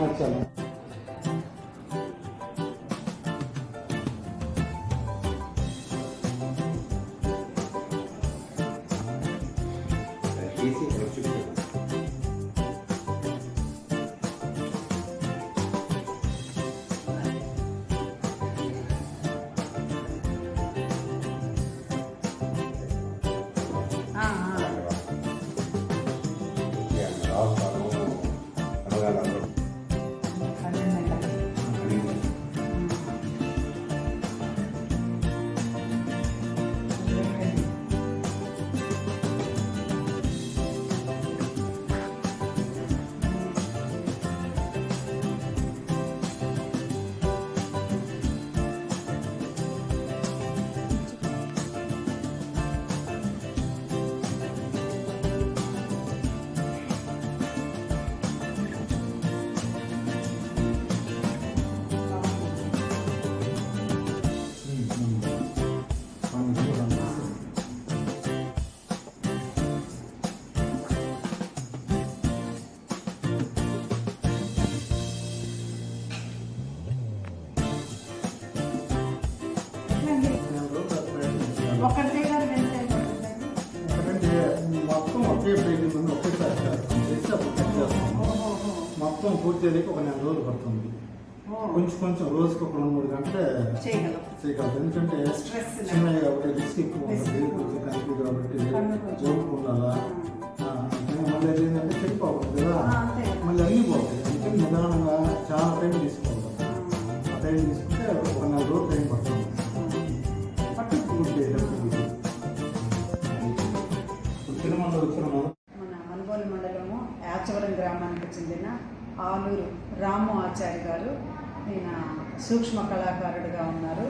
আচ্ছা Ah, ah. Yeah, ఎందుకంటే మొత్తం ఒకే ముందు ఒకేసారి చేస్తాం అప్పుడు కట్. మొత్తం పూర్తి అయ్యేకి ఒక నెల రోజులు పడుతుంది. కొంచెం కొంచెం రోజుకి ఒక రెండు మూడు గంటలే ఎందుకంటే. చిన్నవి కాబట్టి రిస్క్ ఎక్కువ ఉంటుంది. కొంచెం కాబట్టి. జోపు ఉండాలా మళ్ళీ అది ఏంటంటే చెడిపోకూడదు కదా. మళ్ళీ అన్ని అందుకని నిదానంగా చాలా టైం తీసుకోవాలి ఆ టైం తీసుకుంటే ఒక నెల రోజులు టైం పడుతుంది చెందిన ఆలూరు రాము ఆచార్య గారు ఈయన సూక్ష్మ కళాకారుడిగా ఉన్నారు.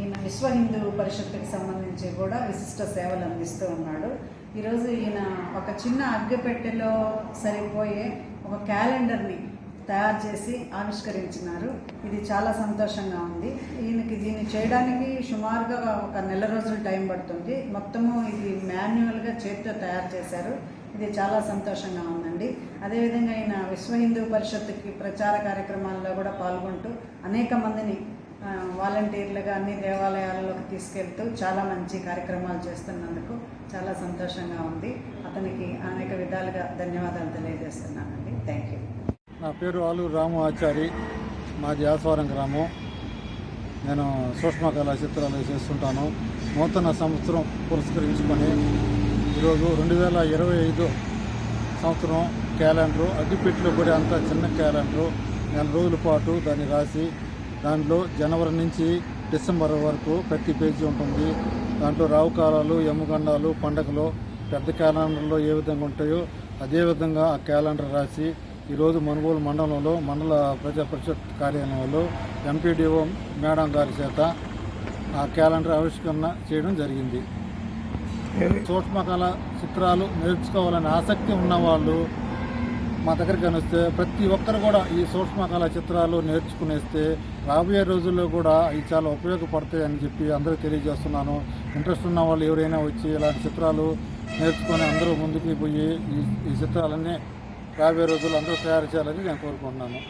ఈయన విశ్వ హిందూ పరిషత్తుకి సంబంధించి కూడా విశిష్ట సేవలు అందిస్తూ ఉన్నాడు. ఈరోజు ఈయన ఒక చిన్న అగ్గిపెట్టెలో సరిపోయే ఒక క్యాలెండర్ని తయారు చేసి ఆవిష్కరించినారు. ఇది చాలా సంతోషంగా ఉంది. ఈయనకి దీన్ని చేయడానికి సుమారుగా ఒక నెల రోజులు టైం పడుతుంది. మొత్తము ఇది మాన్యువల్గా చేతితో తయారు చేశారు. ఇది చాలా సంతోషంగా ఉందండి. అదేవిధంగా ఆయన విశ్వ హిందూ పరిషత్కి ప్రచార కార్యక్రమాల్లో కూడా పాల్గొంటూ అనేక మందిని వాలంటీర్లుగా అన్ని దేవాలయాలలోకి తీసుకెళ్తూ చాలా మంచి కార్యక్రమాలు చేస్తున్నందుకు చాలా సంతోషంగా ఉంది. అతనికి అనేక విధాలుగా ధన్యవాదాలు తెలియజేస్తున్నానండి. థ్యాంక్ యూ నా పేరు ఆలు రాము ఆచారి. మాది ఆస్వారం గ్రామం. నేను సూక్ష్మ కళా చిత్రాలు చేస్తుంటాను. నూతన సంవత్సరం పురస్కరించుకొని ఈరోజు రెండు వేల ఇరవై ఐదు సంవత్సరం క్యాలెండరు. అగ్గిపెట్టిలో పడే అంత చిన్న క్యాలెండరు. నెల రోజుల పాటు దాన్ని రాసి దాంట్లో జనవరి నుంచి డిసెంబర్ వరకు ప్రతి పేజీ ఉంటుంది. దాంట్లో రావు కాలాలు యమగండాలు పండగలు పెద్ద క్యాలెండర్లో ఏ విధంగా ఉంటాయో అదే విధంగా ఆ క్యాలెండర్ రాసి ఈరోజు మనుగోలు మండలంలో మండల ప్రజా పరిషత్ కార్యాలయంలో ఎంపీడీఓ మేడం గారి చేత ఆ క్యాలెండర్ ఆవిష్కరణ చేయడం జరిగింది. సూక్ష్మకళ చిత్రాలు నేర్చుకోవాలని ఆసక్తి ఉన్నవాళ్ళు మా దగ్గరికి వస్తే ప్రతి ఒక్కరు కూడా ఈ సూక్ష్మకళ చిత్రాలు నేర్చుకునేస్తే రాబోయే రోజుల్లో కూడా ఇవి చాలా ఉపయోగపడతాయి అని చెప్పి అందరూ తెలియజేస్తున్నాను. ఇంట్రెస్ట్ ఉన్న వాళ్ళు ఎవరైనా వచ్చి ఇలాంటి చిత్రాలు నేర్చుకొని అందరూ ముందుకు పోయి ఈ ఈ చిత్రాలన్నీ రాబోయే రోజుల్లో అందరూ తయారు చేయాలని నేను కోరుకుంటున్నాను.